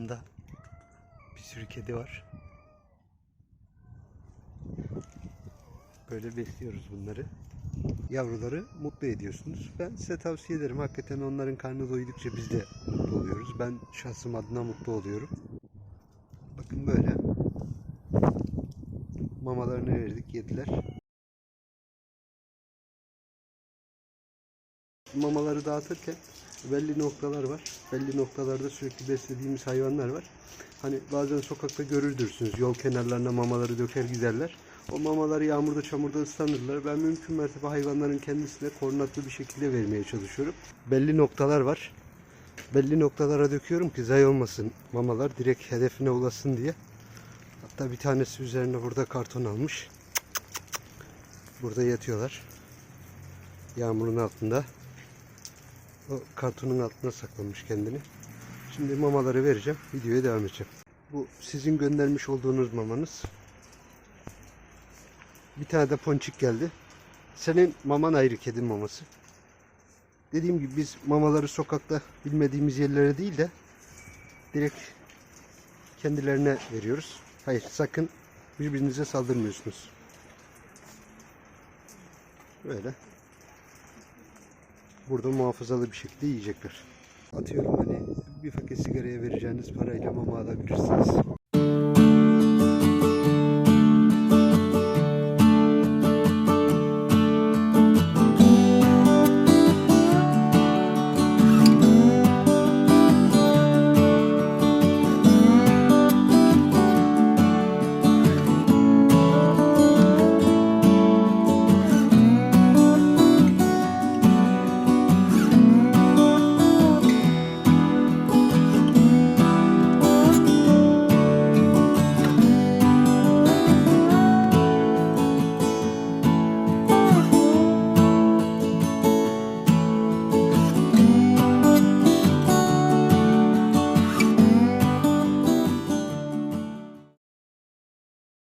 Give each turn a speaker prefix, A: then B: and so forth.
A: Arkamda bir sürü kedi var. Böyle besliyoruz bunları. Yavruları mutlu ediyorsunuz. Ben size tavsiye ederim. Hakikaten onların karnı doydukça biz de mutlu oluyoruz. Ben şahsım adına mutlu oluyorum. Bakın böyle. Mamalarını verdik, yediler. Mamaları dağıtırken belli noktalar var. Belli noktalarda sürekli beslediğimiz hayvanlar var. Hani bazen sokakta görürdürsünüz. Yol kenarlarına mamaları döker giderler. O mamaları yağmurda çamurda ıslanırlar. Ben mümkün mertebe hayvanların kendisine korunaklı bir şekilde vermeye çalışıyorum. Belli noktalar var. Belli noktalara döküyorum ki zay olmasın mamalar. Direkt hedefine ulaşsın diye. Hatta bir tanesi üzerine burada karton almış. Burada yatıyorlar. Yağmurun altında. O kartonun altına saklamış kendini. Şimdi mamaları vereceğim. Videoya devam edeceğim. Bu sizin göndermiş olduğunuz mamanız. Bir tane de ponçik geldi. Senin maman ayrı kedin maması. Dediğim gibi biz mamaları sokakta bilmediğimiz yerlere değil de direkt kendilerine veriyoruz. Hayır sakın birbirinize saldırmıyorsunuz. Böyle. Burada muhafazalı bir şekilde yiyecekler. Atıyorum hani bir paket sigaraya vereceğiniz parayla mama alabilirsiniz.